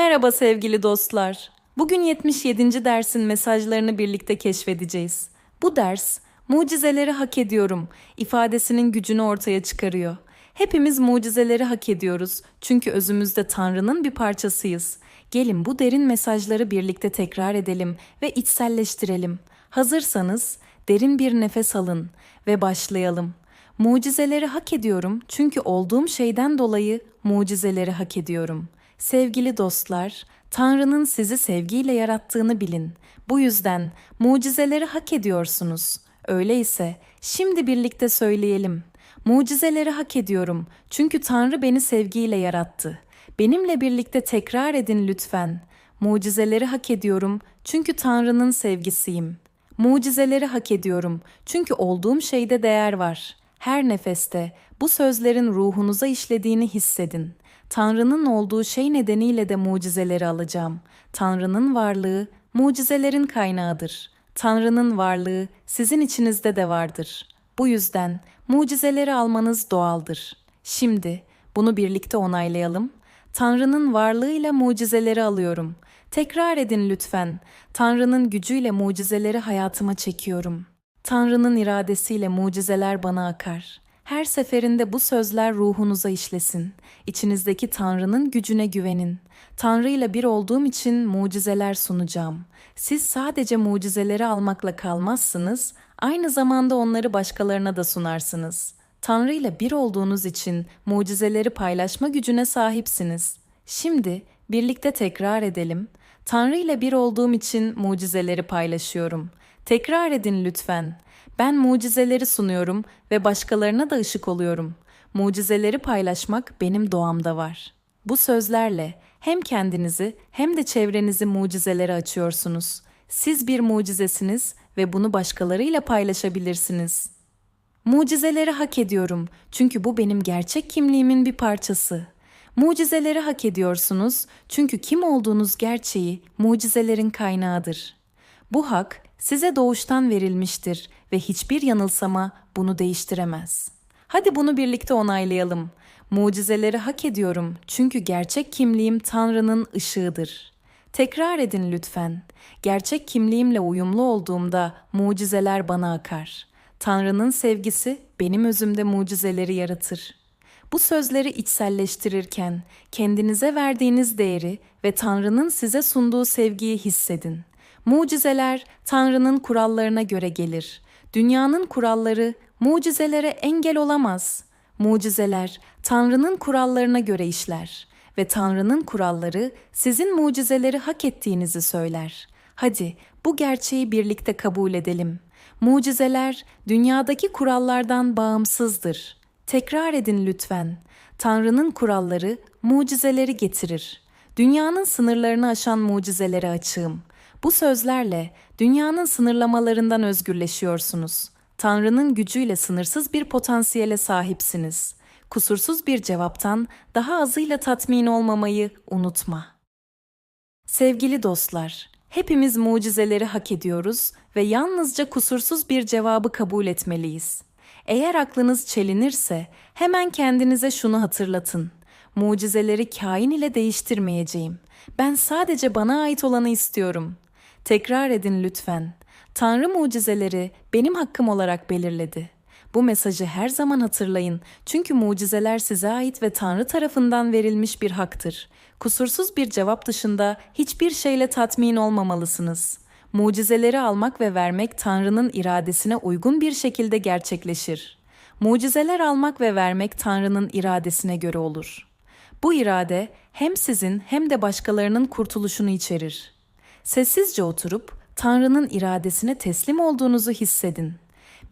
Merhaba sevgili dostlar. Bugün 77. dersin mesajlarını birlikte keşfedeceğiz. Bu ders, mucizeleri hak ediyorum ifadesinin gücünü ortaya çıkarıyor. Hepimiz mucizeleri hak ediyoruz çünkü özümüzde Tanrı'nın bir parçasıyız. Gelin bu derin mesajları birlikte tekrar edelim ve içselleştirelim. Hazırsanız derin bir nefes alın ve başlayalım. Mucizeleri hak ediyorum çünkü olduğum şeyden dolayı mucizeleri hak ediyorum. Sevgili dostlar, Tanrı'nın sizi sevgiyle yarattığını bilin. Bu yüzden mucizeleri hak ediyorsunuz. Öyleyse şimdi birlikte söyleyelim. Mucizeleri hak ediyorum çünkü Tanrı beni sevgiyle yarattı. Benimle birlikte tekrar edin lütfen. Mucizeleri hak ediyorum çünkü Tanrı'nın sevgisiyim. Mucizeleri hak ediyorum çünkü olduğum şeyde değer var. Her nefeste bu sözlerin ruhunuza işlediğini hissedin. Tanrı'nın olduğu şey nedeniyle de mucizeleri alacağım. Tanrı'nın varlığı mucizelerin kaynağıdır. Tanrı'nın varlığı sizin içinizde de vardır. Bu yüzden mucizeleri almanız doğaldır. Şimdi bunu birlikte onaylayalım. Tanrı'nın varlığıyla mucizeleri alıyorum. Tekrar edin lütfen. Tanrı'nın gücüyle mucizeleri hayatıma çekiyorum. Tanrı'nın iradesiyle mucizeler bana akar. Her seferinde bu sözler ruhunuza işlesin. İçinizdeki Tanrı'nın gücüne güvenin. Tanrı ile bir olduğum için mucizeler sunacağım. Siz sadece mucizeleri almakla kalmazsınız, aynı zamanda onları başkalarına da sunarsınız. Tanrı ile bir olduğunuz için mucizeleri paylaşma gücüne sahipsiniz. Şimdi birlikte tekrar edelim. Tanrı ile bir olduğum için mucizeleri paylaşıyorum. Tekrar edin lütfen. Ben mucizeleri sunuyorum ve başkalarına da ışık oluyorum. Mucizeleri paylaşmak benim doğamda var. Bu sözlerle hem kendinizi hem de çevrenizi mucizelere açıyorsunuz. Siz bir mucizesiniz ve bunu başkalarıyla paylaşabilirsiniz. Mucizeleri hak ediyorum çünkü bu benim gerçek kimliğimin bir parçası. Mucizeleri hak ediyorsunuz çünkü kim olduğunuz gerçeği mucizelerin kaynağıdır. Bu hak size doğuştan verilmiştir ve hiçbir yanılsama bunu değiştiremez. Hadi bunu birlikte onaylayalım. Mucizeleri hak ediyorum çünkü gerçek kimliğim Tanrı'nın ışığıdır. Tekrar edin lütfen. Gerçek kimliğimle uyumlu olduğumda mucizeler bana akar. Tanrı'nın sevgisi benim özümde mucizeleri yaratır. Bu sözleri içselleştirirken kendinize verdiğiniz değeri ve Tanrı'nın size sunduğu sevgiyi hissedin. Mucizeler Tanrı'nın kurallarına göre gelir. Dünyanın kuralları mucizelere engel olamaz. Mucizeler Tanrı'nın kurallarına göre işler ve Tanrı'nın kuralları sizin mucizeleri hak ettiğinizi söyler. Hadi bu gerçeği birlikte kabul edelim. Mucizeler dünyadaki kurallardan bağımsızdır. Tekrar edin lütfen. Tanrı'nın kuralları mucizeleri getirir. Dünyanın sınırlarını aşan mucizelere açığım. Bu sözlerle dünyanın sınırlamalarından özgürleşiyorsunuz. Tanrı'nın gücüyle sınırsız bir potansiyele sahipsiniz. Kusursuz bir cevaptan daha azıyla tatmin olmamayı unutma. Sevgili dostlar, hepimiz mucizeleri hak ediyoruz ve yalnızca kusursuz bir cevabı kabul etmeliyiz. Eğer aklınız çelinirse hemen kendinize şunu hatırlatın. Mucizeleri kain ile değiştirmeyeceğim. Ben sadece bana ait olanı istiyorum. Tekrar edin lütfen. Tanrı mucizeleri benim hakkım olarak belirledi. Bu mesajı her zaman hatırlayın çünkü mucizeler size ait ve Tanrı tarafından verilmiş bir haktır. Kusursuz bir cevap dışında hiçbir şeyle tatmin olmamalısınız. Mucizeleri almak ve vermek Tanrı'nın iradesine uygun bir şekilde gerçekleşir. Mucizeler almak ve vermek Tanrı'nın iradesine göre olur. Bu irade hem sizin hem de başkalarının kurtuluşunu içerir. Sessizce oturup Tanrı'nın iradesine teslim olduğunuzu hissedin.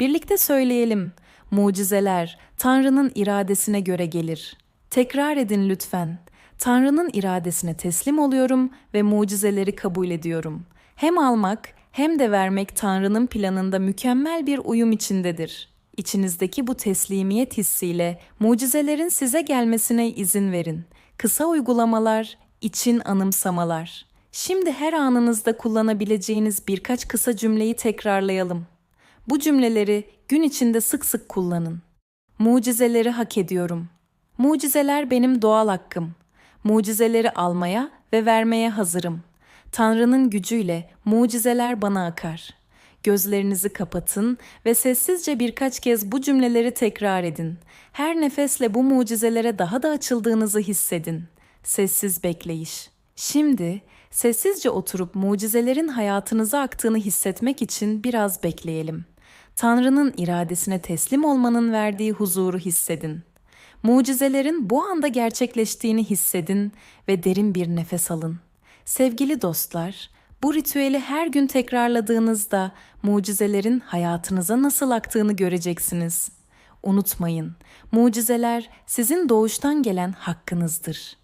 Birlikte söyleyelim. Mucizeler Tanrı'nın iradesine göre gelir. Tekrar edin lütfen. Tanrı'nın iradesine teslim oluyorum ve mucizeleri kabul ediyorum. Hem almak hem de vermek Tanrı'nın planında mükemmel bir uyum içindedir. İçinizdeki bu teslimiyet hissiyle mucizelerin size gelmesine izin verin. Kısa uygulamalar, için anımsamalar. Şimdi her anınızda kullanabileceğiniz birkaç kısa cümleyi tekrarlayalım. Bu cümleleri gün içinde sık sık kullanın. Mucizeleri hak ediyorum. Mucizeler benim doğal hakkım. Mucizeleri almaya ve vermeye hazırım. Tanrı'nın gücüyle mucizeler bana akar. Gözlerinizi kapatın ve sessizce birkaç kez bu cümleleri tekrar edin. Her nefesle bu mucizelere daha da açıldığınızı hissedin. Sessiz bekleyiş. Şimdi sessizce oturup mucizelerin hayatınıza aktığını hissetmek için biraz bekleyelim. Tanrı'nın iradesine teslim olmanın verdiği huzuru hissedin. Mucizelerin bu anda gerçekleştiğini hissedin ve derin bir nefes alın. Sevgili dostlar, bu ritüeli her gün tekrarladığınızda mucizelerin hayatınıza nasıl aktığını göreceksiniz. Unutmayın, mucizeler sizin doğuştan gelen hakkınızdır.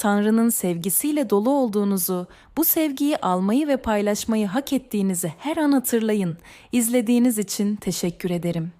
Tanrı'nın sevgisiyle dolu olduğunuzu, bu sevgiyi almayı ve paylaşmayı hak ettiğinizi her an hatırlayın. İzlediğiniz için teşekkür ederim.